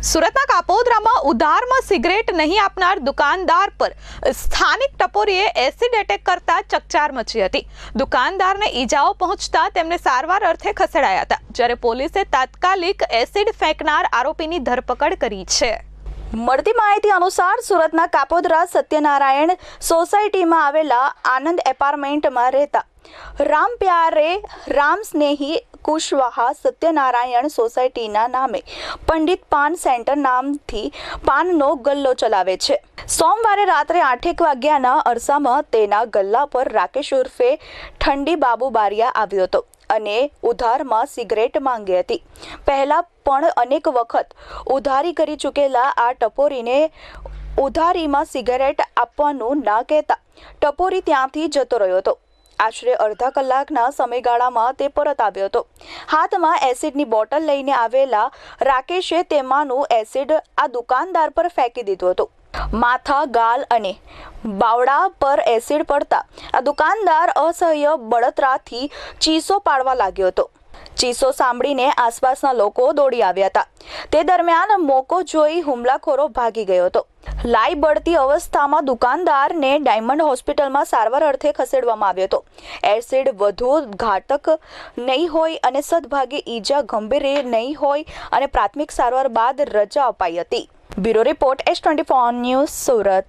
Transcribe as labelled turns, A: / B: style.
A: સુરતના કાપોદ્રામાં ઉધારમાં સિગરેટ નહીં આપનાર દુકાનદાર પર સ્થાનિક ટપોરીએ એસિડ એટેક કરતા ચકચાર મચી હતી. દુકાનદારને ઈજાઓ પહોંચતા તેમને સારવાર અર્થે ખસેડાયા હતા, જ્યારે પોલીસે તાત્કાલિક એસિડ ફેંકનાર આરોપીની ધરપકડ કરી છે.
B: મળતી માહિતી અનુસાર સુરતના કાપોદરા સત્યનારાયણ સોસાયટીમાં આવેલા આનંદ એપાર્ટમેન્ટમાં રહેતા રામ પ્યારે, રામ સ્નેહી કુશવાહા સત્યનારાયણ સોસાયટીના નામે પંડિત પાન સેન્ટર નામથી પાનનો ગલ્લો ચલાવે છે. સોમવારે રાત્રે આઠેક વાગ્યાના અરસામાં તેના ગલ્લા પર રાકેશ ઉર્ફે ઠંડી બાબુ બારિયા આવ્યો હતો અને ઉધારમાં સિગરેટ માંગી હતી. પહેલા પણ અનેક વખત ઉધારી કરી ચૂકેલા આ ટપોરીને ઉધારીમાં સિગરેટ આપવાનું ના કહેતા ટપોરી ત્યાંથી જતો રહ્યો હતો. આશરે અડધા કલાકના સમયગાળામાં તે પરત આવ્યો હતો. હાથમાં એસિડની બોટલ લઈને આવેલા રાકેશે તેમાંનું એસિડ આ દુકાનદાર પર ફેંકી દીધું હતું. માથા, ગાલ અને બાવડા પર એસિડ પડતા આ દુકાનદાર અસહ્ય બળતરાથી ચીસો પાડવા લાગ્યો હતો. ચીસો સાંભળીને આસપાસના લોકો દોડી આવ્યા હતા. તે દરમિયાન મોકો જોઈ હુમલાખોરો ભાગી ગયો હતો. લાઈ બળતી અવસ્થામાં દુકાનદારને ડાયમંડ હોસ્પિટલમાં સારવાર અર્થે ખસેડવામાં આવ્યો હતો. એસિડ વધુ ઘાતક નહીં હોય અને સદભાગે ઈજા ગંભીર નહીં હોય અને પ્રાથમિક સારવાર બાદ રજા અપાઈ હતી. Bureau report S twenty news Surat.